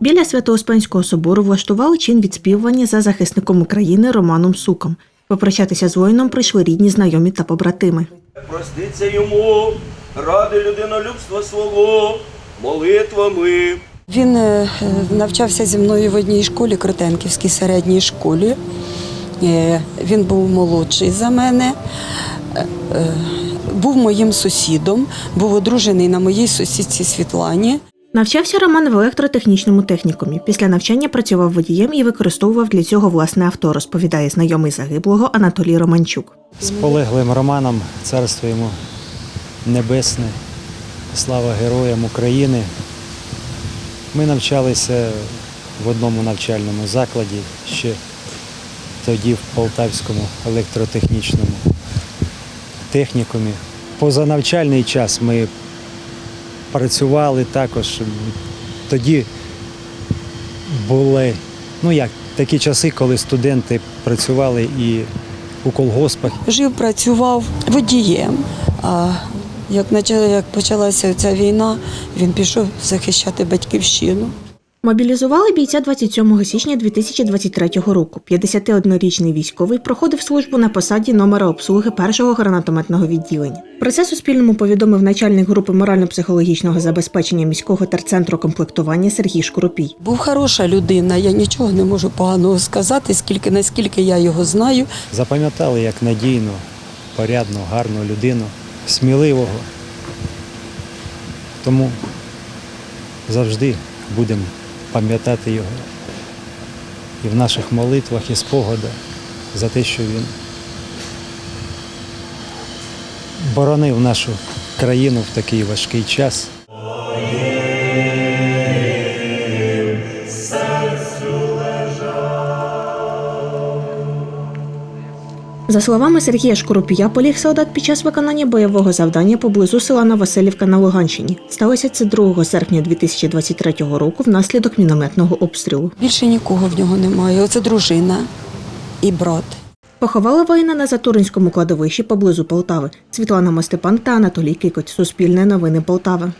Біля Свято-Успенського собору влаштували чин відспівування за захисником України Романом Суком. Попрощатися з воїном прийшли рідні, знайомі та побратими. Проститься йому ради людинолюбства свого молитвами. Він е, навчався зі мною в одній школі, Кротенківській середній школі. Е, Він був молодший за мене, е, був моїм сусідом, був одружений на моїй сусідці Світлані. Навчався Роман в електротехнічному технікумі. Після навчання працював водієм і використовував для цього власне авто, розповідає знайомий загиблого Анатолій Романчук. з полеглим Романом, царство йому небесне, слава героям України. Ми навчалися в одному навчальному закладі ще тоді в Полтавському електротехнічному технікумі. Позанавчальний час ми працювали також. Тоді були, ну як, такі часи, коли студенти працювали і у колгоспах, Жив, працював водієм. А як, почалася ця війна, він пішов захищати батьківщину. Мобілізували бійця 27 січня 2023 року. 51-річний військовий проходив службу на посаді номера обслуги першого гранатометного відділення. Про це Суспільному повідомив начальник групи морально-психологічного забезпечення міського терцентру комплектування Сергій Шкуропій. Був хороша людина, я нічого не можу поганого сказати, скільки наскільки я його знаю. запам'ятали як надійну, порядну, гарну людину, сміливого. Тому завжди будемо пам'ятати його і в наших молитвах, і спогадах за те, що він боронив нашу країну в такий важкий час. За словами Сергія Шкуропія, поліг солдат під час виконання бойового завдання поблизу села Новоселівка на Луганщині. Сталося це 2 серпня 2023 року внаслідок мінометного обстрілу. Більше нікого в нього немає. Оце дружина і брат. Поховали воїна на Затуринському кладовищі поблизу Полтави. Світлана Мостепан та Анатолій Кикоть. Суспільне новини Полтави.